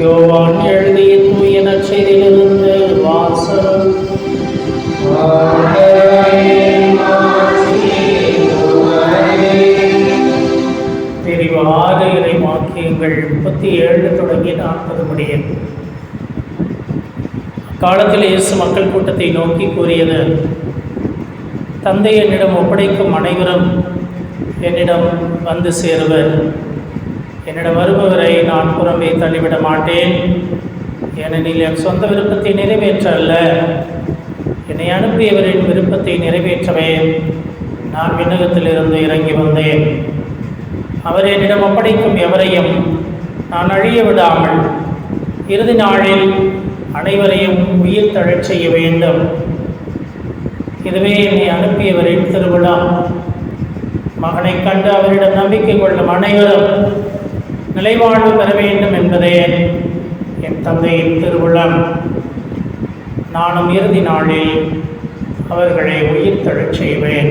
யோவான் எழுதிய தூய நற்செய்தியிலிருந்து வாசகம். விரிவாக இறை வாக்கியங்கள் முப்பத்தி ஏழு தொடங்கி நாற்பது முடிய. காலத்தில் இயேசு மக்கள் கூட்டத்தை நோக்கி கூறியது தந்தை என்னிடம் ஒப்படைக்கும் அனைவரும் என்னிடம் வந்து சேருவர். என்னிடம் வருபவரை நான் புறம்பே தள்ளிவிட மாட்டேன். ஏனெனில் என் சொந்த விருப்பத்தை நிறைவேற்ற அல்ல என்னை அனுப்பியவரின் விருப்பத்தை நிறைவேற்றவே நான் விண்ணகத்திலிருந்து இறங்கி வந்தேன். அவர் என்னிடம் ஒப்படைக்கும் எவரையும் நான் அழிய விடாமல் இறுதி நாளில் அனைவரையும் உயிர் தழச் செய்ய வேண்டும். இதுவே என்னை அனுப்பியவரின் திருவிழா. மகனை கண்டு அவரிடம் நம்பிக்கை கொள்ளும் அனைவரும் நிலைவாழ்வு பெற வேண்டும் என்பதே என் தந்தையின் திருவிழா நானும் இறுதி நாளில் அவர்களை உயிர் தழச் செய்வேன்.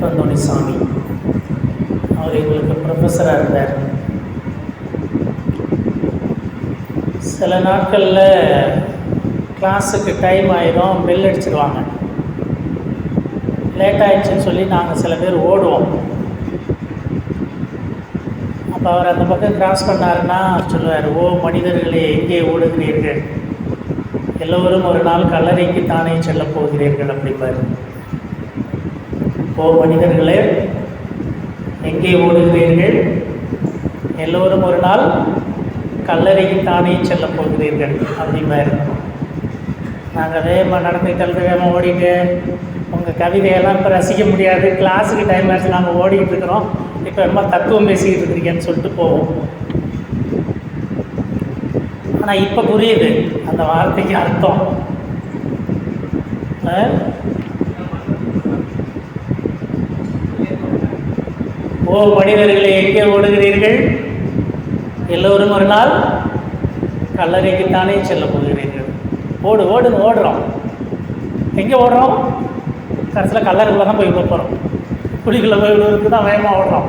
எஃப் அந்தோணிசாமி அவர் எங்களுக்கு ப்ரொஃபஸராக இருந்தார். சில நாட்களில் கிளாஸுக்கு டைம் ஆயிடும் பெல் அடிச்சிருவாங்க. லேட் ஆயிடுச்சுன்னு சொல்லி நாங்கள் சில பேர் ஓடுவோம். அப்போ அவர் அந்த பக்கம் கிராஸ் பண்ணாருன்னா சொல்லுவார் ஓ மனிதர்களே எங்கே ஓடுகிறீர்கள்? எல்லோரும் ஒரு நாள் கல்லறைக்கு தானே செல்ல போகிறீர்கள்? அப்படிம்பார். ஓ மனிதர்களே எங்கே ஓடுகிறீர்கள்? எல்லோரும் ஒரு நாள் கல்லறைக்கு தானே செல்ல போகிறீர்கள்? அப்படிம்பார். நாங்கள் வேகமாக நடந்துக்கிட்டு வேகமாக ஓடிட்டு உங்கள் கவிதையெல்லாம் இப்போ ரசிக்க முடியாது. கிளாஸுக்கு டைம் ஆச்சு நாங்கள் ஓடிக்கிட்டு இருக்கிறோம். இப்போ ரொம்ப தத்துவம் பேசிக்கிட்டு இருக்கிறீங்கன்னு சொல்லிட்டு போவோம். ஆனால் இப்போ புரியுது. அந்த வார்த்தைக்கு அர்த்தம். ஓ மனிதர்களே எங்கே ஓடுகிறீர்கள்? எல்லோரும் ஒரு நாள் கல்லறைக்குத்தானே செல்ல போகிறீர்கள். ஓடு ஓடுன்னு ஓடுறோம். எங்கே ஓடுறோம்? கடைசியில் கல்லறைக்குள்ள தான் போய் போகிறோம் குழிக்குள்ளே போய் விழுவதுக்கு தான் வேகமாக ஓடுறோம்.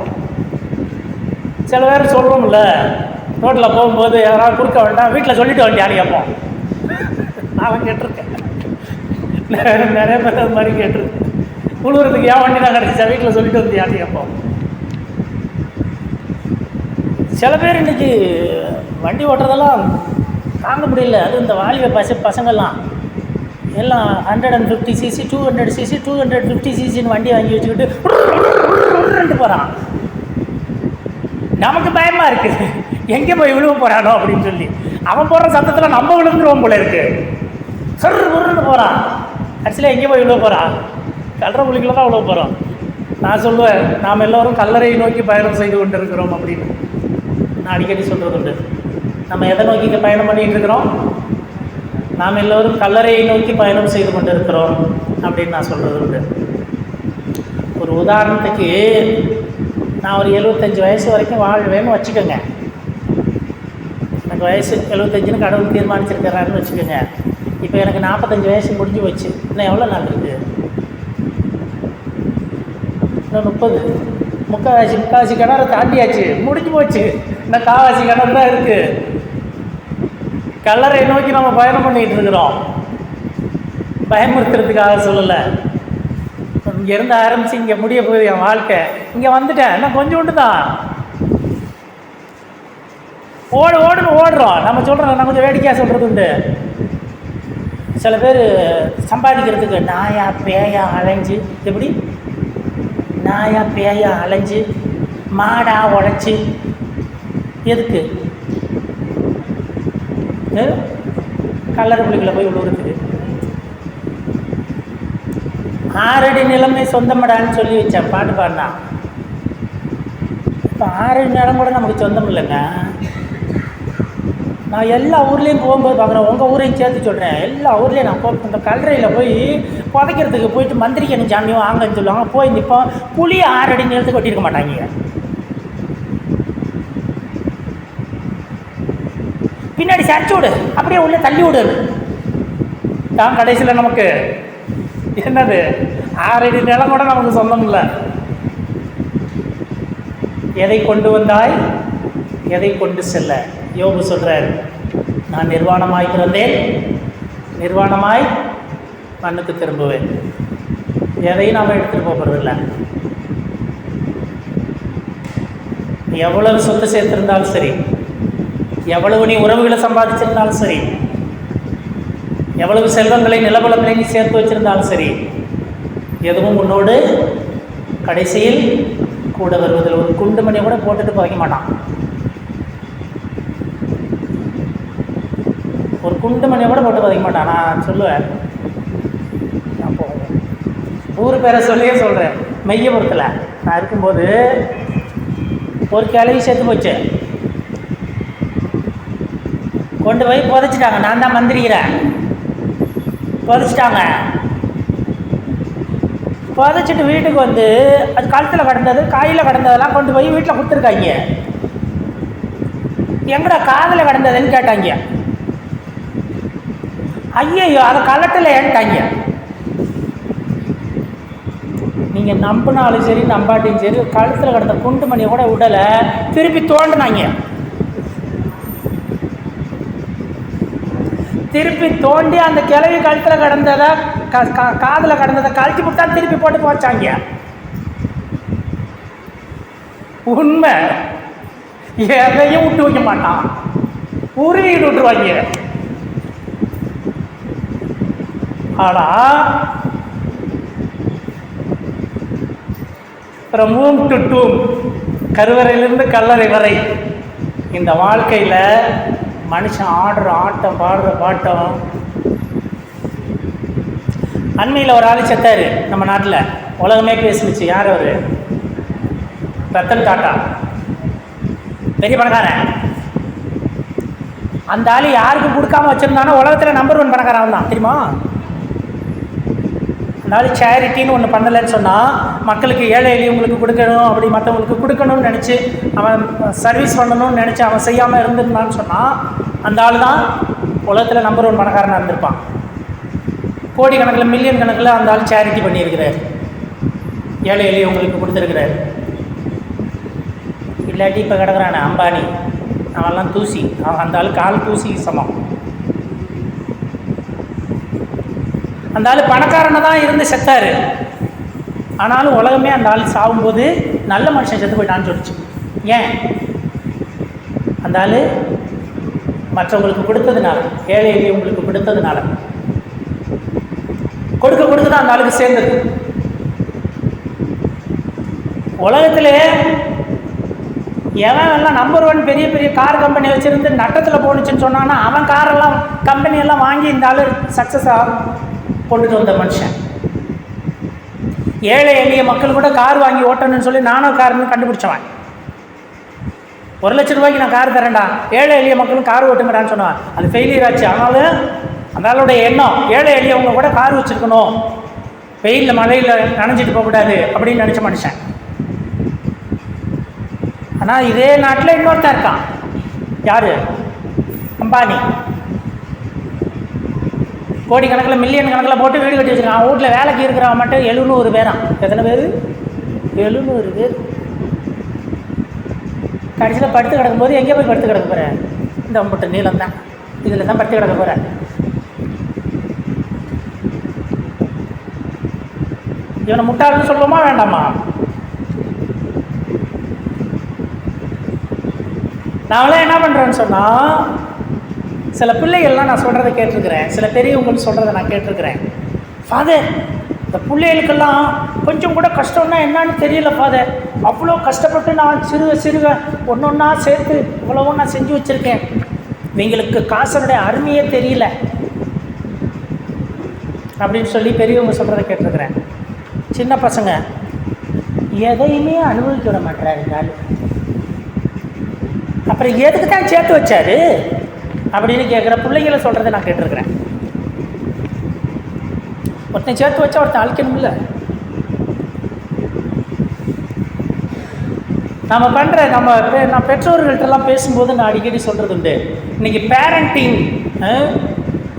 சில பேர் சொல்கிறோம்ல ரோட்டில் போகும்போது யாராவது குறுக்க வேண்டாம் வீட்டில் சொல்லிட்டு வேண்டியான்னு கேட்போம். நான் கேட்டிருக்கேன். நிறைய நிறைய பேர் அது மாதிரி கேட்டிருக்கேன். உழுவுறதுக்கு ஏன் வண்டி தான் கிடச்சிச்சா? வீட்டில் சொல்லிட்டு வந்தியான்னு கேட்போம். சில பேர் இன்றைக்கி வண்டி ஓட்டுறதெல்லாம் தாங்க முடியல. அது இந்த வாலிப பச பசங்கள்லாம். எல்லாம் hundred and fifty CC two hundred CC two hundred fifty சிசின்னு வண்டி வாங்கி வச்சுக்கிட்டு போகிறான் நமக்கு பயமாக இருக்குது எங்கே போய் விழுவ போகிறானோ அப்படின்னு சொல்லி அவன் போடுற சத்தத்தில் நம்ம விழுந்துருவோம் போல இருக்கு சர் உருன்னு போகிறான் கடைசியில் எங்கே போய் விழுவ போகிறான் கல்ற புலிக்குள்ள தான் விழுவ போகிறோம் நான் சொல்லுவேன் நாம் எல்லோரும் கல்லறையை நோக்கி பயணம் செய்து கொண்டு இருக்கிறோம் அப்படின்னு நான் அடிக்கடி சொல்கிறது உண்டு. நம்ம எதை நோக்கி இங்கே பயணம் பண்ணிகிட்டு இருக்கிறோம்? நாம் எல்லோரும் கல்லறையை நோக்கி பயணம் செய்து கொண்டு இருக்கிறோம் அப்படின்னு நான் சொல்கிறது உண்டு. ஒரு உதாரணத்துக்கு நான் ஒரு எழுபத்தஞ்சி வயசு வரைக்கும் வாழ்வேன்னு வச்சுக்கோங்க. எனக்கு வயசு எழுபத்தஞ்சுன்னு கடவுள் தீர்மானிச்சிருக்கிறாருன்னு வச்சுக்கோங்க. இப்போ எனக்கு நாற்பத்தஞ்சு வயசு முடிஞ்சு போச்சு. இன்னும் எவ்வளோ நாள் இருக்குது இன்னும் முப்பது. முக்கால்வாசி முக்கால்வாசி கிணறு தாண்டியாச்சு. முடிஞ்சு போச்சு. இன்னும் காவாசி கிணறு தான் இருக்குது கல்லறை நோக்கி நம்ம பயணம் பண்ணிகிட்டு இருக்கிறோம். பயமுறுத்துறதுக்காக சொல்லலை. இங்கேருந்து ஆரம்பித்து இங்கே முடிய போகுது என் வாழ்க்கை. இங்கே வந்துட்டேன். இன்னும் கொஞ்சோண்டு தான். ஓடு ஓடுன்னு ஓடுறோம். நம்ம சொல்கிறோம் நான் கொஞ்சம் வேடிக்கையாக சொல்கிறது உண்டு. சில பேர் சம்பாதிக்கிறதுக்கு நாயா பேயா அலைஞ்சு எப்படி? நாயா பேயா அலைஞ்சு மாடா உழைச்சி. எதுக்கு? கல்லறை புள்ளிகளை போய் விழுவுறதுக்கு ஆறடி நிலைமை சொந்தமடான்னு சொல்லி வச்சேன் பாட்டு பாடினா. இப்போ ஆறடி நிலம் கூட நமக்கு சொந்தம் இல்லைங்க நான் எல்லா ஊர்லேயும் போகும்போது பார்க்குறேன். உங்கள் ஊரையும் சேர்த்து சொல்கிறேன் எல்லா ஊர்லேயும் நான் போ இந்த கல்லறையில் போய் புதைக்கிறதுக்கு போயிட்டு மந்திரிக்கணும் சாமியும் வாங்கன்னு சொல்லுவாங்க. போய் நிற்போம் புளி ஆறடி நிலத்துக்கு கொட்டியிருக்க மாட்டாங்க பின்னாடி சரிச்சு விடு. அப்படியே உள்ளே தள்ளி விடு. தான் கடைசியில் நமக்கு. என்னது? ஆறடி நிலம் கூட நமக்கு சொந்தம் இல்லை. எதை கொண்டு வந்தாய்? எதை கொண்டு செல்ல? யோபு சொல்கிறார் நான் நிர்வாணமாய் பிறந்தேன் நிர்வாணமாய் மண்ணுக்கு திரும்புவேன். எதையும் நாம் எடுத்துகிட்டு போகிறதில்ல எவ்வளவு சொத்து சேர்த்துருந்தாலும் சரி எவ்வளவு நீ உறவுகளை சம்பாதிச்சிருந்தாலும் சரி எவ்வளவு செல்வங்களை நிலபலங்களை நீ சேர்த்து வச்சிருந்தாலும் சரி எதுவும் உன்னோடு கடைசியில் கூட வருவதில் ஒரு குண்டு மணியை கூட போட்டுட்டு போக மாட்டான். குண்டுமணியை கூட போட்டு பதிக்க மாட்டான். நான் சொல்லுவேன். அப்போ ஊர் பேரை சொல்லியே சொல்கிறேன் மெய்யபுரத்தில். நான் இருக்கும்போது ஒரு கிளவி செத்து போச்சு. கொண்டு போய் புதைச்சிட்டாங்க. நான் தான் மந்திரிக்கிறேன். புதைச்சிட்டாங்க. புதைச்சிட்டு வீட்டுக்கு வந்து அது கழுத்தில் கடந்தது காயில் கடந்ததெல்லாம் கொண்டு போய் வீட்டில் கொடுத்துருக்காங்க. எங்கடா காதில் கடந்ததுன்னு கேட்டாங்க. ஐயையோ அதை கலட்டலையான்ட்டாங்க ஏன்ட்டாங்க நீங்கள் நம்பினாலும் சரி நம்பாட்டியும் சரி கழுத்தில் கிடந்த குண்டு மணியை கூட விடலை திருப்பி தோண்டினாங்க. திருப்பி தோண்டி அந்த கிளவி கழுத்தில் கிடந்ததை க கா- காதில் கிடந்ததை கழிச்சு விட்டா திருப்பி போட்டு போச்சாங்க. உண்மை. எதையும் விட்டு வைக்க மாட்டான். உருவிட்டு விட்டுருவாங்க. ஆனால் from womb டு tomb கருவறையிலிருந்து கல்லறை வரை இந்த வாழ்க்கையில் மனுஷன் ஆடுற ஆட்டம் பாடுற பாட்டம். அண்மையில் ஒரு ஆள் செத்தார் நம்ம நாட்டில். உலகமே பேசினுச்சு. யார் அவர்? ரத்தன் டாட்டா. பெரிய பணக்காரன். அந்த ஆள் யாருக்கு கொடுக்காம வச்சுருந்தானோ உலகத்தில் நம்பர் ஒன் பணக்காரன் தான் தெரியுமா? அதாவது சேரிட்டின்னு ஒன்று பண்ணலைன்னு சொன்னால் மக்களுக்கு ஏழை எளியவங்களுக்கு கொடுக்கணும் அப்படி மற்றவங்களுக்கு கொடுக்கணும்னு நினச்சி அவன் சர்வீஸ் பண்ணணும்னு நினச்சி அவன் செய்யாமல் இருந்திருந்தான்னு சொன்னால் அந்த ஆள் தான் உலகத்தில் நம்பர் ஒன் பணக்காரனாக இருந்திருப்பான். கோடி கணக்கில் மில்லியன் கணக்கில் அந்த ஆள் சேரிட்டி பண்ணியிருக்கிறார். ஏழை எளியவங்களுக்கு கொடுத்துருக்கிறார். இல்லாட்டி இப்போ கிடக்குறானே அம்பானி. அவன்லாம் தூசி. அவன் அந்த ஆள் கால் தூசி சமம். அந்த ஆள் பணக்காரனை தான் இருந்து செத்தார். ஆனாலும் உலகமே அந்த ஆள் சாகும்போது நல்ல மனுஷன் செத்து போயிட்டான்னு சொல்லிச்சு. ஏன்? அந்த ஆள் மற்றவங்களுக்கு கொடுத்ததுனால ஏழை எளியவங்களுக்கு கொடுத்ததுனால. கொடுக்க கொடுக்க தான் அந்த ஆளுக்கு சேர்ந்தது. உலகத்தில் எவன் எல்லாம் நம்பர் ஒன் பெரிய பெரிய கார் கம்பெனி வச்சுருந்து நட்டத்தில் போணுச்சுன்னு சொன்னான்னா அவன் காரெல்லாம் கம்பெனி எல்லாம் வாங்கி இந்த ஆள் சக்ஸஸ் ஆகும் கொண்டுட்டு வந்த மனுஷன். ஏழை எளிய மக்கள் கூட கார் வாங்கி ஓட்டணும்னு சொல்லி நானும் கார்னு கண்டுபிடிச்சவன். ஒரு லட்ச ரூபாய்க்கு நான் கார் தரேன்டா. ஏழை எளிய மக்களும் கார் ஓட்டுங்கடான்னு சொன்னான். அது ஃபெயிலியர் ஆச்சு. ஆனாலும் அந்த ஆளுடைய எண்ணம் ஏழை எளியவங்க கூட கார் வச்சுருக்கணும். வெயிலில் மழையில் நனைஞ்சிட்டு போகக்கூடாது அப்படின்னு நினச்ச மனுஷன். ஆனால் இதே நாட்டில் இன்னொருத்தன் இருக்கான். யார்? அம்பானி. கோடிக்கணக்கில் மில்லியன் கணக்கில் போட்டு வீடு கட்டி வச்சுருக்கான். வீட்டில் வேலைக்கு இருக்கிறவன் மட்டும் எழுநூறு பேரான் எத்தனை பேர்? எழுநூறு பேர். கடைசியில் படுத்து கிடக்கும்போது எங்கே போய் படுத்து கிடக்க போகிற இந்த அம்பட்டு நீளம் தான். இதில் தான் படுத்து கிடக்க போகிறேன் இவனை முட்டாள்னு சொல்லுவோமா வேண்டாமா? நாங்களாம் என்ன பண்ணுறோன்னு சொன்னால் சில பிள்ளைகள்லாம் நான் சொல்கிறத கேட்டிருக்கிறேன். சில பெரியவங்களுக்கு சொல்கிறத நான் கேட்டிருக்கிறேன். ஃபாதர் இந்த பிள்ளைகளுக்கெல்லாம் கொஞ்சம் கூட கஷ்டம்னா என்னன்னு தெரியல ஃபாதர் அவ்வளோ கஷ்டப்பட்டு நான் சிறுக சிறுக ஒன்று ஒன்றா சேர்த்து இவ்வளவோ நான் செஞ்சு வச்சுருக்கேன். இவங்களுக்கு காசனுடைய அருமையே தெரியல. அப்படின்னு சொல்லி பெரியவங்க சொல்கிறத கேட்டிருக்கிறேன். சின்ன பசங்க எதையுமே அனுபவிக்க விட மாட்டேறாரு அப்புறம் எதுக்கு தான் சேர்த்து வச்சாரு? அப்படின்னு கேட்குற பிள்ளைங்கள சொல்கிறத நான் கேட்டிருக்கிறேன். ஒருத்தன் சேர்த்து வச்சா ஒருத்தன் அழிக்கணும்ல? நம்ம பண்ணுற நம்ம நான் பெற்றோர்கள்ட்டெல்லாம் பேசும்போது நான் அடிக்கடி சொல்கிறது உண்டு. இன்னைக்கு பேரண்டிங்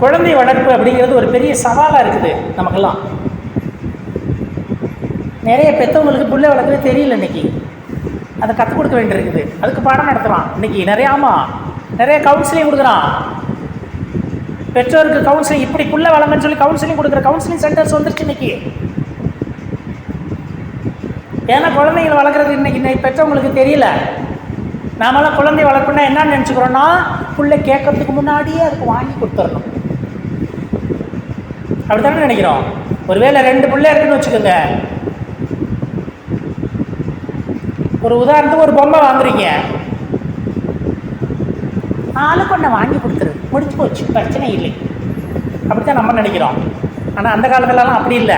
குழந்தை வளர்ப்பு அப்படிங்கிறது ஒரு பெரிய சவாலாக இருக்குது நமக்கெல்லாம். நிறைய பெற்றவங்களுக்கு பிள்ளை வளர்க்கவே தெரியல இன்னைக்கு. அதை கற்றுக் கொடுக்க வேண்டியிருக்குது. அதுக்கு பாடம் நடத்துகிறான் இன்னைக்கு நிறைய ஆமாம் நிறைய கவுன்சிலிங் கொடுக்குறான். பெற்றோருக்கு கவுன்சிலிங் இப்படி புள்ள வளங்கன்னு சொல்லி கவுன்சிலிங் கொடுக்குற கவுன்சிலிங் சென்டர்ஸ் வந்துருச்சு இன்னைக்கு. ஏன்னா குழந்தைங்களை வளர்க்குறது இன்னைக்கு இன்னைக்கு பெற்றவங்களுக்கு தெரியல. நாமெல்லாம் குழந்தை வளர்ப்புனா என்னன்னு நினச்சிக்கிறோன்னா புள்ளை கேட்கறதுக்கு முன்னாடியே அதுக்கு வாங்கி கொடுத்துடணும் அப்படித்தானே நினைக்கிறோம்? ஒருவேளை ரெண்டு பிள்ளை இருக்குன்னு வச்சுக்கோங்க. ஒரு உதாரணத்துக்கு ஒரு பொம்மை வாங்குறீங்க. ஆளுக்கு ஒன்று வாங்கி கொடுத்துரு. முடிச்சு போச்சு. பிரச்சனை இல்லை. அப்படித்தான் நம்ம நினைக்கிறோம். ஆனால் அந்த காலத்துலலாம் அப்படி இல்லை.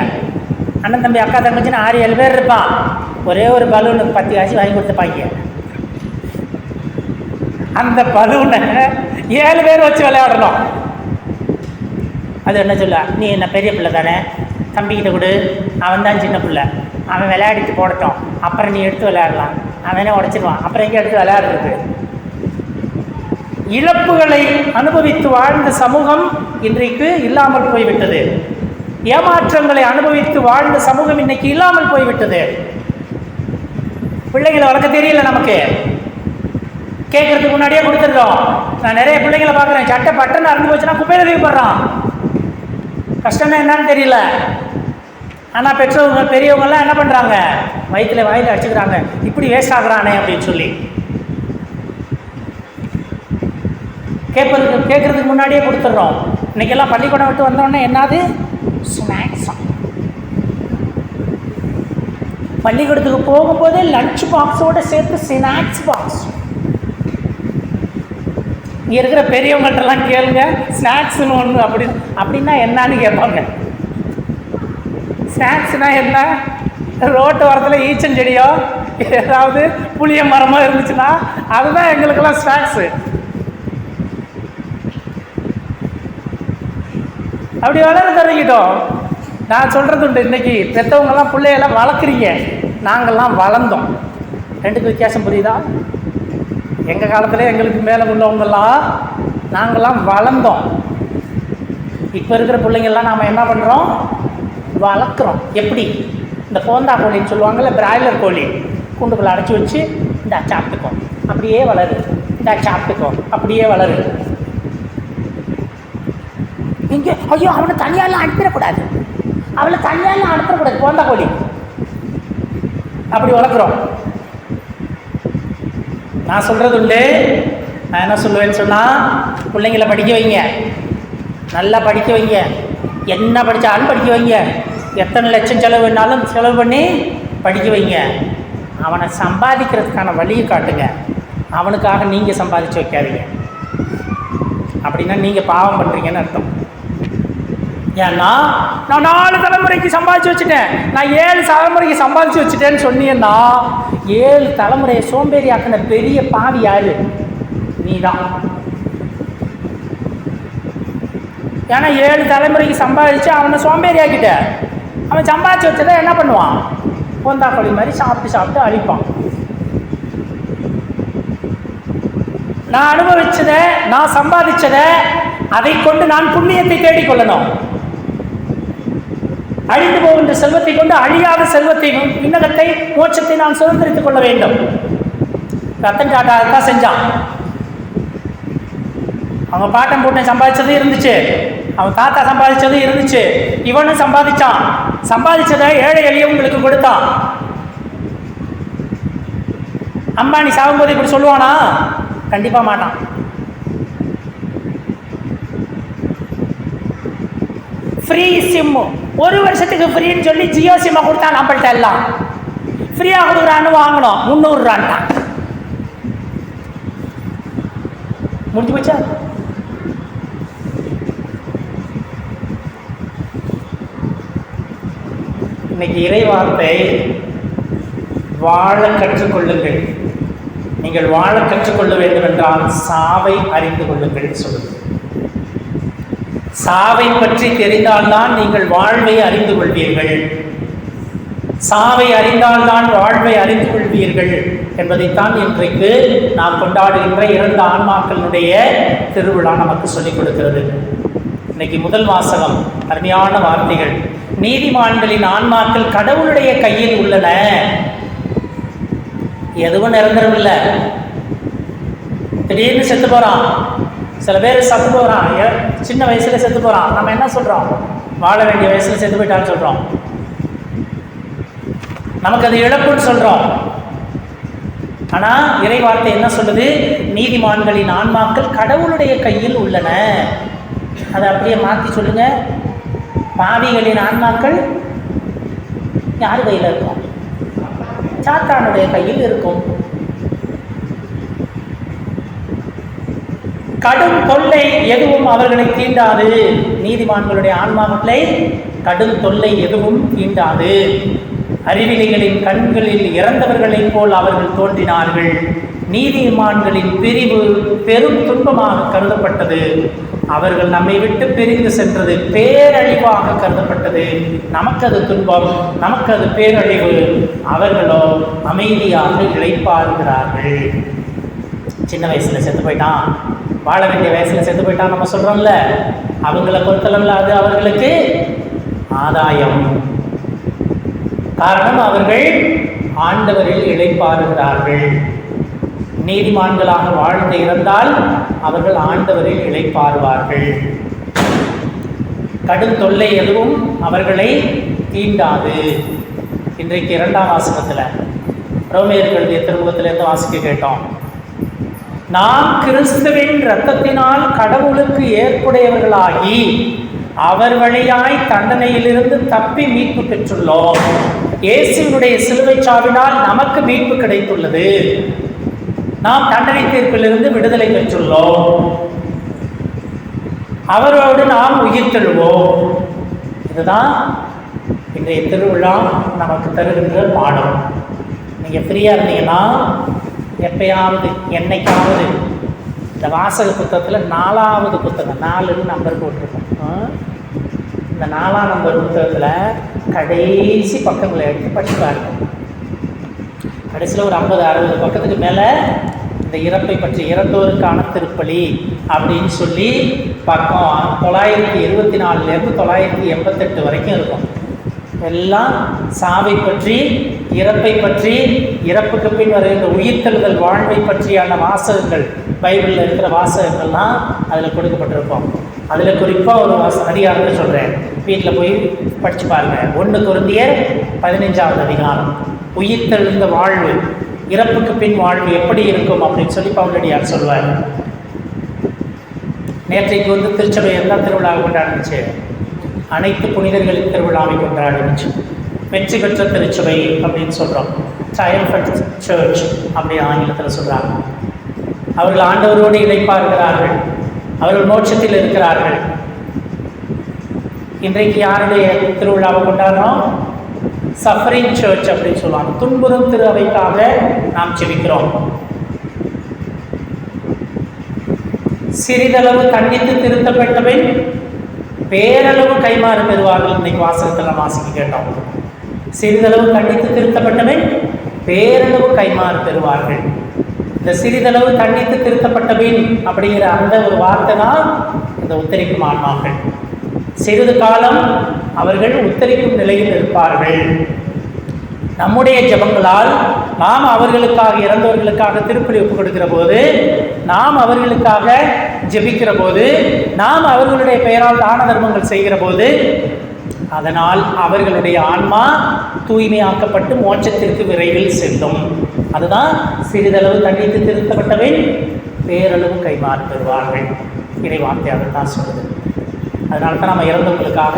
அண்ணன் தம்பி அக்கா தங்கச்சின்னு ஆறு ஏழு பேர் இருப்பான் ஒரே ஒரு பலூனுக்கு பத்து காசு வாங்கி கொடுத்துப்பாங்க. அந்த பலூனை ஏழு பேர் வச்சு விளையாடணும். அது என்ன சொல்ல நீ என்ன பெரிய பிள்ளை தானே? தம்பிக்கிட்ட கொடு. அவன் தான் சின்ன பிள்ளை. அவன் விளையாடிட்டு போடட்டும். அப்புறம் நீ எடுத்து விளையாடலாம். அவனே உடச்சிடுவான் அப்புறம் எங்கே எடுத்து விளையாடுறது? இழப்புகளை அனுபவித்து வாழ்ந்த சமூகம் இன்றைக்கு இல்லாமல் போய்விட்டது. ஏமாற்றங்களை அனுபவித்து வாழ்ந்த சமூகம் இன்னைக்கு இல்லாமல் போய்விட்டது. பிள்ளைகளை வளர்க்க தெரியல நமக்கு. கேட்கறதுக்கு முன்னாடியே கொடுத்துருக்கோம். நான் நிறைய பிள்ளைங்களை பார்க்குறேன். சட்டை பட்டன் அறுந்து போச்சுன்னா குப்பையில் தூக்கி போடுறான். கஷ்டம்னா என்னன்னு தெரியல. ஆனால் பெற்றவங்க பெரியவங்கெல்லாம் என்ன பண்ணுறாங்க வயிற்றில் வாயில் அடிச்சுக்கிறாங்க. இப்படி வேஸ்ட் ஆகுறானே அப்படின்னு சொல்லி. கேட்பதுக்கு கேட்குறதுக்கு முன்னாடியே கொடுத்துட்றோம். இன்னைக்கெல்லாம் பள்ளிக்கூடம் விட்டு வந்தோடனே என்னது? ஸ்நாக்ஸ் பள்ளிக்கூடத்துக்கு போகும்போதே லஞ்ச் பாக்ஸோட சேர்த்து ஸ்நாக்ஸ் பாக்ஸ் இங்கே இருக்கிற பெரியவங்கள்ட்டலாம் கேளுங்க ஸ்நாக்ஸ்னு ஒன்று அப்படி அப்படின்னா என்னன்னு கேட்பாங்க. ஸ்நாக்ஸ்னா என்ன? ரோட்டு ஓரத்தில் ஈச்சஞ்செடியோ ஏதாவது புளிய மரமோ இருந்துச்சுன்னா அதுதான் எங்களுக்கெல்லாம் ஸ்நாக்ஸு அப்படி வளர தொடங்கிட்டோம் நான் சொல்கிறது உண்டு இன்னைக்கு பெற்றவங்கெல்லாம் பிள்ளையெல்லாம் வளர்க்குறீங்க. நாங்கள்லாம் வளர்ந்தோம். ரெண்டுக்கு வித்தியாசம் புரியுதா? எங்கள் காலத்தில் எங்களுக்கு மேலே உள்ளவங்கெல்லாம் நாங்கள்லாம் வளர்ந்தோம். இப்போ இருக்கிற பிள்ளைங்கள்லாம் நாம் என்ன பண்ணுறோம் வளர்க்குறோம். எப்படி? இந்த போந்தா கோழின்னு சொல்லுவாங்கள்ல பிராய்லர் கோழி. கூண்டுக்குள்ளே அடைச்சி வச்சு இந்த சாப்பிட்டுக்கோ. அப்படியே வளரு. இந்த சாப்பிட்டுக்கோ. அப்படியே வளரு. இங்கே. ஐயோ அவனை தனியாலாம் அனுப்பிடக்கூடாது. அவளை தனியாலாம் அனுப்பிடக்கூடாது போந்தா கோழி. அப்படி வளர்க்குறோம். நான் சொல்கிறது உண்டு. நான் என்ன சொல்லுவேன்னு சொன்னால் பிள்ளைங்கள படிக்க வைங்க. நல்லா படிக்க வைங்க. என்ன படித்தாலும் படிக்க வைங்க. எத்தனை லட்சம் செலவு வேணாலும் செலவு பண்ணி படிக்க வைங்க. அவனை சம்பாதிக்கிறதுக்கான வழியை காட்டுங்க. அவனுக்காக நீங்கள் சம்பாதிச்சு வைக்காதீங்க. அப்படின்னா நீங்கள் பாவம் பண்ணுறீங்கன்னு அர்த்தம். ஏன்னா நான் நாலு தலைமுறைக்கு சம்பாதிச்சு வச்சுட்டேன். நான் ஏழு தலைமுறைக்கு சம்பாதிச்சு வச்சுட்டேன்னு சொன்னீங்கன்னா ஏழு தலைமுறையை சோம்பேறி ஆக்கின பெரிய பாவி யாரு? நீ தான் ஏன்னா ஏழு தலைமுறைக்கு சம்பாதிச்சு அவனை சோம்பேறி ஆக்கிட்ட அவன் சம்பாதிச்சு வச்சதை என்ன பண்ணுவான்? பொந்தாக்கொழி மாதிரி சாப்பிட்டு சாப்பிட்டு அழிப்பான். நான் அனுபவிச்சதை நான் சம்பாதிச்சதை அதை கொண்டு நான் புண்ணியத்தை தேடிக்கொள்ளணும் அழிந்து போகின்ற செல்வத்தை கொண்டு அழியாத செல்வத்தை விண்ணகத்தை மோட்சத்தை நான் சுதந்திரித்துக் கொள்ள வேண்டும். ரத்தன் டாட்டா தான் செஞ்சான். அவன் பாட்டன் பூட்டன் சம்பாதிச்சது இருந்துச்சு. அவன் தாத்தா சம்பாதிச்சது இருந்துச்சு. இவனும் சம்பாதிச்சான். சம்பாதிச்சதை ஏழை எளியவங்களுக்கு கொடுத்தான். அம்பானி சாகும்போது இப்படி சொல்லுவானா? கண்டிப்பாக மாட்டான். ஃப்ரீ சிம்மு ஒரு வருஷத்துக்கு ஃப்ரீன்னு சொல்லி ஜியோ சிம்மை கொடுத்தா நம்மள்ட்ட எல்லாம். ஃப்ரீயாக கொடுக்குறான்னு வாங்கணும். முந்நூறுரூவான்ட்டான் முடிஞ்சு போச்சா? இன்னைக்கு இறைவார்த்தை வாழ கற்றுக்கொள்ளுங்கள். நீங்கள் வாழ கற்றுக்கொள்ள வேண்டும் என்றால் சாவை அறிந்து கொள்ளுங்கள் சொல்லுங்கள் சாவை பற்றி தெரிந்தால்தான் நீங்கள் வாழ்வை அறிந்து கொள்வீர்கள். சாவை அறிந்தால்தான் வாழ்வை அறிந்து கொள்வீர்கள் என்பதைத்தான் இன்றைக்கு நாம் கொண்டாடுகின்ற இரண்டு ஆன்மாக்களுடைய திருவிழா நமக்கு சொல்லிக் கொடுக்கிறது. இன்னைக்கு முதல் வாசகம் அருமையான வார்த்தைகள். நீதிமான்களின் ஆன்மாக்கள் கடவுளுடைய கையில் உள்ளன. எதுவும் நிரந்தரம் இல்லை திடீர்னு செத்து போறான். சில பேர் செத்து போகிறான் சின்ன வயசுல செத்து போறான். நம்ம என்ன சொல்றோம்? வாழ வேண்டிய வயசுல செத்து போயிட்டான்னு சொல்றோம். நமக்கு அது இழப்புன்னு சொல்றோம். ஆனா இறை வார்த்தை என்ன சொல்லுது? நீதிமான்களின் ஆன்மாக்கள் கடவுளுடைய கையில் உள்ளன. அதை அப்படியே மாத்தி சொல்லுங்க. பாவிகளின் ஆன்மாக்கள் யார் கையில் இருக்கும்? சாத்தானுடைய கையில் இருக்கும். கடும் தொல்லை எதுவும் அவர்களை தீண்டாது. நீதிமான்களுடைய ஆன்மாக்களை கடும் தொல்லை எதுவும் தீண்டாது. அறிவிலிகளின் கண்களில் இறந்தவர்களைப் போல் அவர்கள் தோன்றினார்கள். நீதிமான்களின் பிரிவு பெரும் துன்பமாக கருதப்பட்டது. அவர்கள் நம்மை விட்டு பிரிந்து சென்றது பேரழிவாக கருதப்பட்டது. நமக்கு அது துன்பம் நமக்கு அது பேரழிவு. அவர்களோ அமைதியாக இழைப்பாருகிறார்கள். சின்ன வயசுல செத்து போயிட்டான். வாழ வேண்டிய வயசில் செத்து போயிட்டான் நம்ம சொல்கிறோம்ல அவங்கள பொறுத்தளவில் அது அவர்களுக்கு ஆதாயம். காரணம் அவர்கள் ஆண்டவரில் இழைப்பாருகிறார்கள். நீதிமான்களாக வாழ்ந்து இறந்தால் அவர்கள் ஆண்டவரில் இழைப்பாருவார்கள். கடும் தொல்லை எதுவும் அவர்களை தீண்டாது. இன்றைக்கு இரண்டாம் வாசகத்தில் ரோமியர்கள் எழுதிய வாசிக்க கேட்டோம். நாம் கிறிஸ்துவின் இரத்தத்தினால் கடவுளுக்கு ஏற்புடையவர்களாகி அவர் வழியாய் தண்டனையிலிருந்து தப்பி மீட்பு பெற்றுள்ளோம். இயேசுவினுடைய சிலுவை சாவினால் நமக்கு மீட்பு கிடைத்துள்ளது. நாம் தண்டனை தீர்ப்பிலிருந்து விடுதலை பெற்றுள்ளோம். அவரோடு நாம் உயிர்த்தெழுவோம் இதுதான் இன்றைய திருவிழா நமக்கு தருகின்ற பாடம். நீங்கள் ஃப்ரீயாக இருந்தீங்கன்னா எப்பயாவது என்னைக்காவது. இந்த வாசக புத்தகத்தில் நாலாவது புத்தகம் நாலுன்னு நம்பர் போட்டிருக்கோம். இந்த நாலாம் நம்பர் புத்தகத்தில் கடைசி பக்கங்களை எடுத்து படித்து பாருங்கள் கடைசியில் ஒரு ஐம்பது அறுபது பக்கத்துக்கு மேலே இந்த இறப்பை பற்றி இறந்தோருக்கான திருப்பலி அப்படின்னு சொல்லி பக்கம் தொள்ளாயிரத்தி இருபத்தி நாலுலேருந்து தொள்ளாயிரத்தி எண்பத்தெட்டு வரைக்கும் இருக்கும். எல்லாம் சாவை பற்றி இறப்பை பற்றி இறப்புக்கு பின் வருகின்ற உயிர்த்தெழுதல் வாழ்வை பற்றியான வாசகங்கள் பைபிளில் இருக்கிற வாசகங்கள்லாம் அதில் கொடுக்கப்பட்டிருக்கும். அதில் குறிப்பாக ஒரு வாச அதிகாரத்தை சொல்கிறேன் வீட்டில் போய் படித்து பாருங்கள் ஒன்று குருந்திய பதினைஞ்சாவது அதிகாரம். உயிர்த்தெழுந்த வாழ்வு இறப்புக்கு பின் வாழ்வு எப்படி இருக்கும் அப்படின்னு சொல்லி பவுலடியார் சொல்வார். நேற்றைக்கு வந்து திருச்சபை எல்லாம் திருவிழாவை கொண்டாடுச்சு. அனைத்து புனிதர்களின் திருவிழாவை கொண்டாடுச்சு வெற்றி பெற்ற திருச்சபை அப்படின்னு சொல்கிறோம் triumphant சர்ச் அப்படி ஆங்கிலத்தில் சொல்கிறாங்க அவர்கள் ஆண்டவரோடு இணைப்பார்கள் அவர்கள் மோட்சத்தில் இருக்கிறார்கள். இன்றைக்கு யாருடைய திருவிழாவை கொண்டாடுறோம்? சஃபரிங் சர்ச் அப்படின்னு சொல்லுவாங்க. துன்புறும் திரு அவைக்காக நாம் செபிக்கிறோம் சிறிதளவு கண்டித்து திருத்தப்பட்டவை பேரளவு கைமாறு பெறுவார்கள் இன்னைக்கு வாசகத்தில் நம்ம வாசிக்க கேட்டோம். சிறிதளவு கண்டித்து திருத்தப்பட்டவை பேரளவு கைமாறு பெறுவார்கள். இந்த சிறிதளவு கண்டித்து திருத்தப்பட்டபின் அப்படிங்கிற அந்த ஒரு வார்த்தை தான் இந்த உத்தரிக்கும் ஆன்மார்கள் சிறிது காலம் அவர்கள் உத்தரிக்கும் நிலையில் இருப்பார்கள். நம்முடைய ஜெபங்களால் நாம் அவர்களுக்காக இறந்தவர்களுக்காக திருப்பலி ஒப்பு கொடுக்கிற போது நாம் அவர்களுக்காக ஜெபிக்கிற போது நாம் அவர்களுடைய பெயரால் தான தர்மங்கள் செய்கிற போது அதனால் அவர்களுடைய ஆன்மா தூய்மையாக்கப்பட்டு மோட்சத்திற்கு விரைவில் செல்லும். அதுதான் சிறிதளவு தண்ணீர் திருத்தப்பட்டவை பேரளவு கைமாறு பெறுவார்கள் இறை வார்த்தை அதைத்தான் சொல்லுது. அதனால தான் நம்ம இறந்தவர்களுக்காக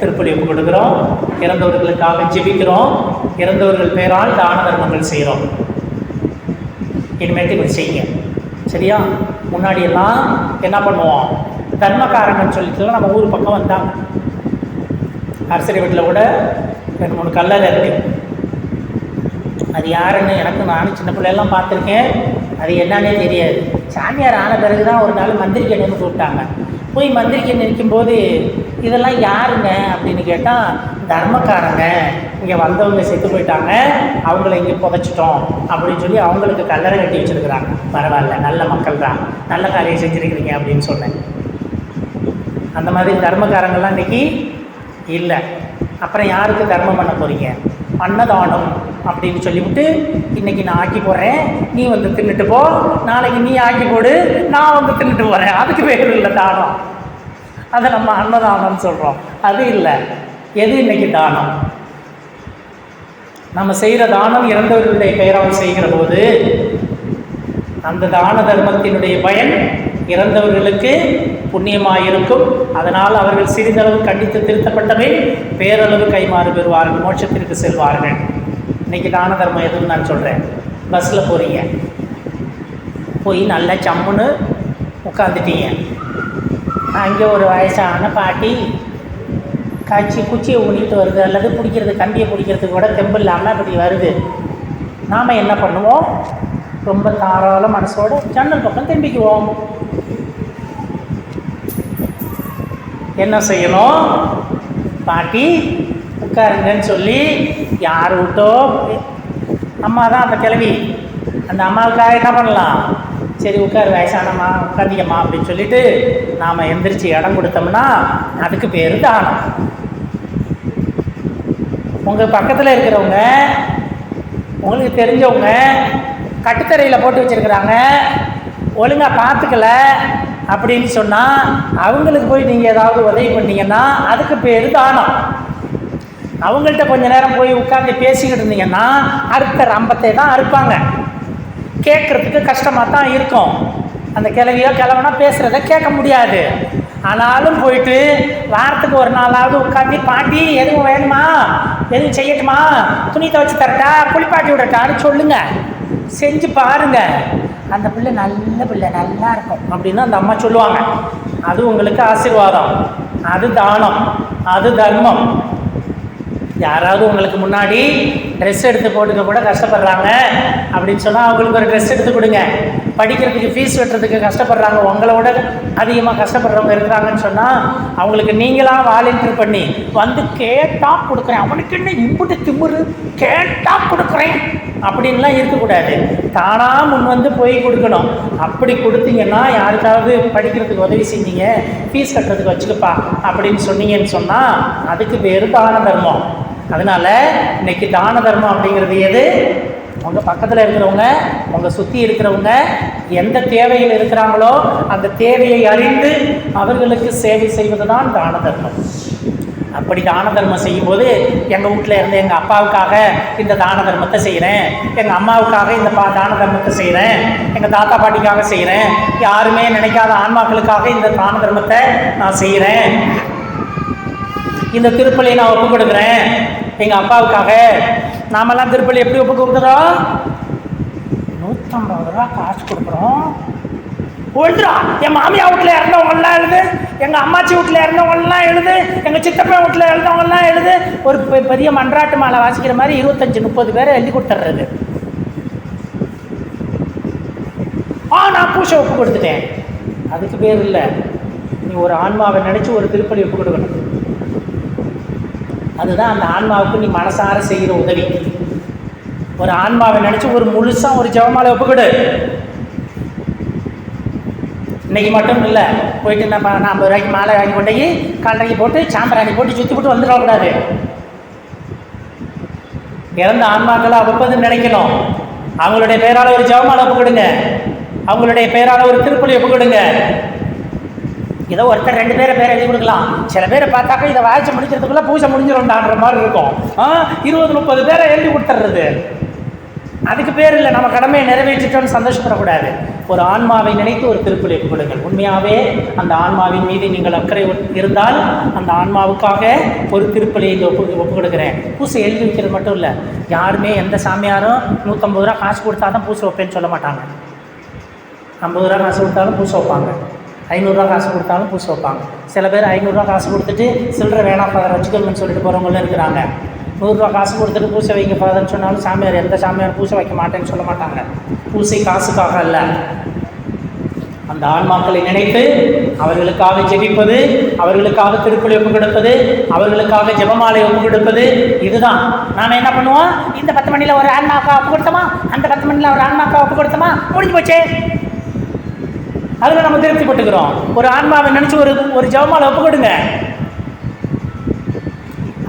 திருப்பலி ஒப்பு கொடுக்குறோம் இறந்தவர்களுக்காக ஜெபிக்கிறோம். இறந்தவர்கள் பேரால் தான தர்மங்கள் செய்கிறோம். இனிமேட்டு இப்படி செய்யுங்க. சரியா? முன்னாடி எல்லாம் என்ன பண்ணுவோம்? தர்மக்காரங்கன்னு சொல்லிட்டு நம்ம ஊர் பக்கம் வந்தாங்க அரசரி வீட்டில் கூட ரெண்டு மூணு கல்லறை இருக்கு. அது யாருன்னு எனக்கு நானும் சின்ன பிள்ளையெல்லாம் பார்த்துருக்கேன். அது என்னன்னே தெரியாது. சாமியார் ஆன பிறகு தான் ஒரு நாள் மந்திரிக்க நின்று கூப்பிட்டாங்க. போய் மந்திரிக்க நிற்கும்போது இதெல்லாம் யாருங்க? அப்படின்னு கேட்டால் தர்மக்காரங்க. இங்கே வந்தவங்க செத்து போயிட்டாங்க. அவங்கள இங்கே புதைச்சிட்டோம். அப்படின்னு சொல்லி அவங்களுக்கு கல்லறை கட்டி வச்சுருக்குறாங்க. பரவாயில்ல நல்ல மக்கள் தான். நல்ல காரியம் செஞ்சுருக்கிறீங்க. அப்படின்னு சொன்னேன். அந்த மாதிரி தர்மக்காரங்கள்லாம் இன்றைக்கி இல்லை. அப்புறம் யாருக்கு தர்மம் பண்ண போகிறீங்க அன்னதானம் அப்படின்னு சொல்லிவிட்டு இன்னைக்கு நான் ஆக்கி போடுறேன். நீ வந்து தின்னுட்டு போ. நாளைக்கு நீ ஆக்கி போடு. நான் வந்து தின்னுட்டு போகிறேன் அதுக்கு பேர் இல்லை தானம். அதை நம்ம அன்னதானம்னு சொல்கிறோம் அது இல்லை. எது இன்னைக்கு தானம்? நம்ம செய்கிற தானம் இறந்தவர்களுடைய பெயரால் செய்கிற போது அந்த தான தர்மத்தினுடைய பயன் இறந்தவர்களுக்கு புண்ணியமாக இருக்கும் அதனால் அவர்கள் சிறிதளவு கண்டித்து திருத்தப்பட்டவை பேரளவு கைமாறு பெறுவார்கள் மோட்சத்திற்கு செல்வார்கள். இன்னைக்கு தான தர்மம் எதுன்னு நான் சொல்கிறேன் பஸ்ஸில் போகிறீங்க போய் நல்லா சம்முன்னு உட்காந்துட்டீங்க அங்கே ஒரு வயசான பாட்டி. காய்ச்சி குச்சியை ஊனிட்டு வருது. அல்லது பிடிக்கிறது கம்பியை பிடிக்கிறதுக்கு கூட தெம்பு இல்லாமல் அப்படி வருது. நாம் என்ன பண்ணுவோம்? ரொம்ப தாராள மனசோட ஜன்னல் பக்கம் திரும்பிக்குவோம். என்ன செய்யணும்? பாட்டி உட்காருங்கன்னு சொல்லி யார் விட்டோ அம்மா தான் அந்த கிழவி. அந்த அம்மாவுக்காக என்ன பண்ணலாம்? சரி உட்காரு வயசானம்மா உட்காந்திக்கம்மா அப்படின்னு சொல்லிட்டு நாம் எந்திரிச்சு இடம் கொடுத்தோம்னா அதுக்கு பேர் தானம். உங்கள் பக்கத்தில் இருக்கிறவங்க உங்களுக்கு தெரிஞ்சவங்க கட்டுத்தரையில் போட்டு வச்சுருக்குறாங்க. ஒழுங்காக பார்த்துக்கல. அப்படின்னு சொன்னால் அவங்களுக்கு போய் நீங்கள் ஏதாவது உதவி பண்ணீங்கன்னா அதுக்கு பேர் தானம். அவங்கள்ட்ட கொஞ்ச நேரம் போய் உட்காந்து பேசிக்கிட்டு இருந்தீங்கன்னா அறுத்த ரம்பத்தை தான் அறுப்பாங்க. கேட்குறதுக்கு கஷ்டமாக தான் இருக்கும். அந்த கிழவியோ கிழவனோ பேசுகிறத கேட்க முடியாது. ஆனாலும் போயிட்டு வாரத்துக்கு ஒரு நாளாவது உட்காந்து பாட்டி எதுவும் வேணுமா? எதுவும் செய்யட்டுமா? துணி துவச்சி தரட்டா? குளிப்பாட்டி விடட்டான்னு சொல்லுங்கள் செஞ்சு பாருங்கள் அந்த பிள்ளை நல்ல பிள்ளை நல்லா இருக்கும். அப்படின்னு அந்த அம்மா சொல்லுவாங்க அது உங்களுக்கு ஆசீர்வாதம் அது தானம் அது தர்மம். யாராவது உங்களுக்கு முன்னாடி ட்ரெஸ் எடுத்து போட்டுக்க கூட கஷ்டப்படுறாங்க அப்படின்னு சொன்னால் அவங்களுக்கு ஒரு ட்ரெஸ் எடுத்து கொடுங்க. படிக்கிறதுக்கு ஃபீஸ் வெட்டுறதுக்கு கஷ்டப்படுறாங்க. உங்களோட அதிகமாக கஷ்டப்படுறவங்க இருக்கிறாங்கன்னு சொன்னால் அவங்களுக்கு நீங்களாக வாலண்டியர் பண்ணி வந்து கேட்டால் கொடுக்குறேன். அவனுக்கு என்ன இம்புட்டு திமுரு? கேட்டால் கொடுக்குறேன். அப்படின்லாம் இருக்கக்கூடாது. தானாக முன் வந்து போய் கொடுக்கணும். அப்படி கொடுத்தீங்கன்னா யாருக்காவது படிக்கிறதுக்கு உதவி செஞ்சீங்க ஃபீஸ் கட்டுறதுக்கு வச்சுக்கப்பா அப்படின்னு சொன்னீங்கன்னு சொன்னால் அதுக்கு பேர் தான தர்மம். அதனால இன்னைக்கு தான தர்மம் அப்படிங்கிறது எது? உங்கள் பக்கத்தில் இருக்கிறவங்க உங்கள் சுற்றி இருக்கிறவங்க எந்த தேவையில் இருக்கிறாங்களோ அந்த தேவையை அறிந்து அவர்களுக்கு சேவை செய்வது தான் தான தர்மம். அப்படி தான தர்மம் செய்யும்போது எங்கள் வீட்டில் இருந்து எங்கள் அப்பாவுக்காக இந்த தான தர்மத்தை செய்கிறேன் எங்கள் அம்மாவுக்காக இந்த பா தான தர்மத்தை செய்கிறேன் எங்கள் தாத்தா பாட்டிக்காக செய்கிறேன் யாருமே நினைக்காத ஆன்மாக்களுக்காக இந்த தான தர்மத்தை நான் செய்கிறேன் இந்த திருப்பலியை நான் ஒப்பு கொடுக்குறேன் எங்கள் அப்பாவுக்காக நாமெல்லாம் திருப்பள்ளி எப்படி ஒப்பு கொடுக்குறோம் நூற்றம்பது ரூபா காசு கொடுக்குறோம். ஒன்றுரா என் மாமியா வீட்டில் இறந்தவங்கலாம் எழுது. எங்கள் அம்மாச்சி வீட்டில் இறந்தவங்கலாம் எழுது. எங்கள் சித்தப்பா வீட்டில் இறந்தவங்கலாம் எழுது. ஒரு பெ- பெரிய மன்றாட்டு மாலை வாசிக்கிற மாதிரி இருபத்தஞ்சி முப்பது பேரை எழுதி கொடுத்துட்றது ஆ நான் பூசை ஒப்பு கொடுத்துட்டேன். அதுக்கு பேர் இல்லை. நீ ஒரு ஆன்மாவை நினச்சி ஒரு திருப்பலி ஒப்பு கொடுக்கணும். அதுதான் அந்த ஆன்மாவுக்கு நீ மனசார செய்கிற உதவி. ஒரு ஆன்மாவை நினச்சி ஒரு முழுசாக ஒரு ஜெபமாலை ஒப்புக்கொடு. இன்னைக்கு மட்டும் இல்லை போயிட்டு நம்ம நான் ஐம்பது ரூபாய்க்கு மாலை வாங்கி கொண்டு போய் கல்லறைக்கு போட்டு சாம்பிராணி போட்டு சுற்றி போட்டு வந்துடக்கூடாது இறந்த ஆன்மாக்களை அவ்வப்போது நினைக்கணும். அவங்களுடைய பேரால் ஒரு ஜெபமாலை ஒப்புக்கொடுங்க. அவங்களுடைய பேரால் ஒரு திருப்பலி ஒப்புக்கொடுங்க. ஏதோ ஒருத்தர் ரெண்டு பேரை பேரை எழுதி கொடுக்கலாம். சில பேரை பார்த்தாக்க இதை வாய்ச்சி முடிக்கிறதுக்குள்ள பூஜை முடிஞ்சிடும்டான்ற மாதிரி இருக்கும். ஆ? இருபது முப்பது பேரை எழுதி கொடுத்துட்றது அதுக்கு பேர் இல்லை நம்ம கடமையை நிறைவேற்றிட்டோம்னு சந்தோஷப்படக்கூடாது. ஒரு ஆன்மாவை நினைத்து ஒரு திருப்பலி கொடுங்கள் உண்மையாகவே அந்த ஆன்மாவின் மீது நீங்கள் அக்கறை இருந்தால் அந்த ஆன்மாவுக்காக ஒரு திருப்பலியை ஒப்பு ஒப்பு கொடுக்குறேன் பூசை எழுதி வைக்கிறது மட்டும் இல்லை. யாருமே எந்த சாமியாரும் நூற்றம்பது ரூபா காசு கொடுத்தா தான் பூசை வைப்பேன்னு சொல்ல மாட்டாங்க. ஐம்பது ரூபா காசு கொடுத்தாலும் பூசை வைப்பாங்க. ஐநூறுரூவா காசு கொடுத்தாலும் பூசை வைப்பாங்க. சில பேர் ஐநூறுரூவா காசு கொடுத்துட்டு சில்லற வேணாம் ஃபாதர் வச்சுக்கோங்கன்னு சொல்லிட்டு போகிறவங்களும் இருக்கிறாங்க. நூறுரூவா காசு கொடுத்துட்டு பூசை வைங்க ஃபாதர்னு சொன்னாலும் சாமியார் எந்த சாமியார் பூசை வைக்க மாட்டேன்னு சொல்ல மாட்டாங்க. பூசை காசுக்காக அல்ல. அந்த ஆன்மாக்களை நினைத்து அவர்களுக்காக ஜெபிப்பது அவர்களுக்காக திருப்பலி ஒப்பு கொடுப்பது அவர்களுக்காக ஜெபமாலை ஒப்பு கொடுப்பது இதுதான். நான் என்ன பண்ணுவோம்? இந்த பத்து மணியில் ஒரு ஆன்மாக்கா ஒப்பு கொடுத்தோமா? அந்த பத்து மணியில் ஒரு ஆன்மாக்கா ஒப்பு கொடுத்தோமா? முடிஞ்சு போச்சே. அதில் நம்ம திருப்தி பட்டுக்கிறோம் ஒரு ஆன்மாவை நினச்சி ஒரு ஒரு ஜபமாலை ஒப்பு கொடுங்க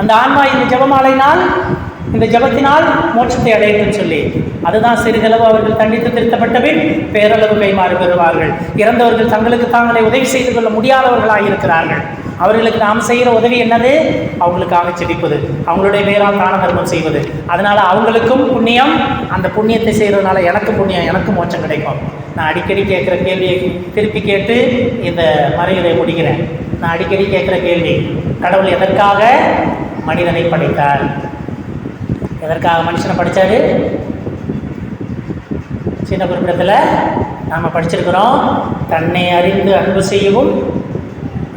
அந்த ஆன்மா இந்த ஜெபமாலையினால் இந்த ஜெபத்தினால் மோட்சத்தை அடையணும்னு சொல்லி. அதுதான் சிறிதளவு அவர்கள் தண்டித்து திருத்தப்பட்ட பின் பேரளவு கைமாறு பெறுவார்கள். இறந்தவர்கள் தங்களுக்கு தாங்களே உதவி செய்து கொள்ள முடியாதவர்களாக இருக்கிறார்கள் அவர்களுக்கு நாம் செய்கிற உதவி என்னது? அவங்களுக்காக செடிப்பது அவங்களுடைய பேரால் தான தர்மம் செய்வது. அதனால் அவங்களுக்கும் புண்ணியம் அந்த புண்ணியத்தை செய்கிறதுனால எனக்கு புண்ணியம் எனக்கு மோட்சம் கிடைக்கும். நான் அடிக்கடி கேட்குற கேள்வியை திருப்பி கேட்டு இந்த மறையுரை முடிக்கிறேன். நான் அடிக்கடி கேட்குற கேள்வி கடவுள் எதற்காக மனிதனை படைத்தார்? எதற்காக மனுஷனை படித்தாரு சின்ன குறிப்பிடத்தில் நாம் படிச்சிருக்கிறோம். தன்னை அறிந்து அன்பு செய்யவும்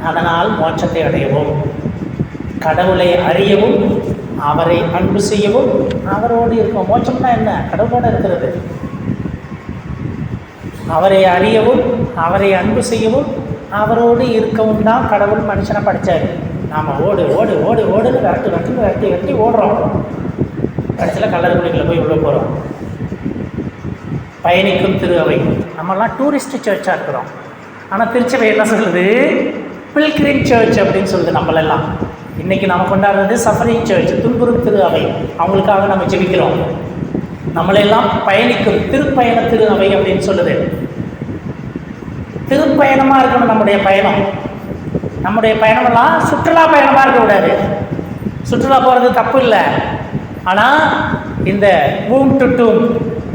அதனால் மோட்சத்தை அடையவும் கடவுளை அறியவும் அவரை அன்பு செய்யவும் அவரோடு இருக்கும். மோட்சம்னா என்ன? கடவுளோடு இருக்கிறது. அவரை அறியவும் அவரை அன்பு செய்யவும் அவரோடு இருக்கவும் தான் கடவுள் மனுஷனை படித்தார் நாம் ஓடு ஓடு ஓடு ஓடுன்னு விரட்டு விரட்டு விரட்டி விரட்டி ஓடுறோம். கடைசியில் கல்லறு குழிகளில் போய் உள்ள போகிறோம் பயணிக்கும் திரு அவை நம்மலாம் டூரிஸ்ட் சர்ச்சாக இருக்கிறோம். ஆனால் திருச்சபை என்ன சொல்லுது? பில்கிரிம் சர்ச் அப்படின்னு சொல்லுது நம்மளெல்லாம். இன்றைக்கி நம்ம கொண்டாடுறது சஃபரிங் சர்ச் துன்புறும் திரு அவை அவங்களுக்காக நம்ம ஜெபிக்கிறோம். நம்மளெல்லாம் பயணிக்கும் திருப்பயண திரு அவை அப்படின்னு சொல்லுது. திருப்பயணமாக இருக்கணும் நம்முடைய பயணம். நம்முடைய பயணமெல்லாம் சுற்றுலா பயணமாக இருக்கக்கூடாது சுற்றுலா போகிறது தப்பு இல்லை. ஆனால் இந்த பூம் டு டூம்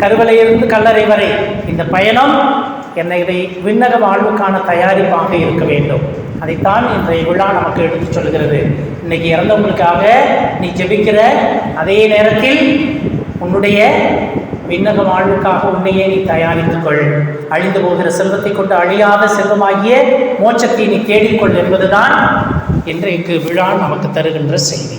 கருவலையிலிருந்து கல்லறை வரை இந்த பயணம் என்னை இதை விண்ணக வாழ்வுக்கான தயாரிப்பாக இருக்க வேண்டும். அதைத்தான் இன்றைய விழா நமக்கு எடுத்து சொல்கிறது இன்னைக்கு இறந்தவங்களுக்காக நீ ஜெபிக்கிற அதே நேரத்தில் உன்னுடைய விண்ணக வாழ்வுக்காக உன்னையே நீ தயாரித்துக் கொள். அழிந்து போகிற செல்வத்தை கொண்டு அழியாத செல்வமாகிய மோட்சத்தை நீ தேடிக்கொள் என்பதுதான் இன்றைக்கு விழா நமக்கு தருகின்ற செய்தி.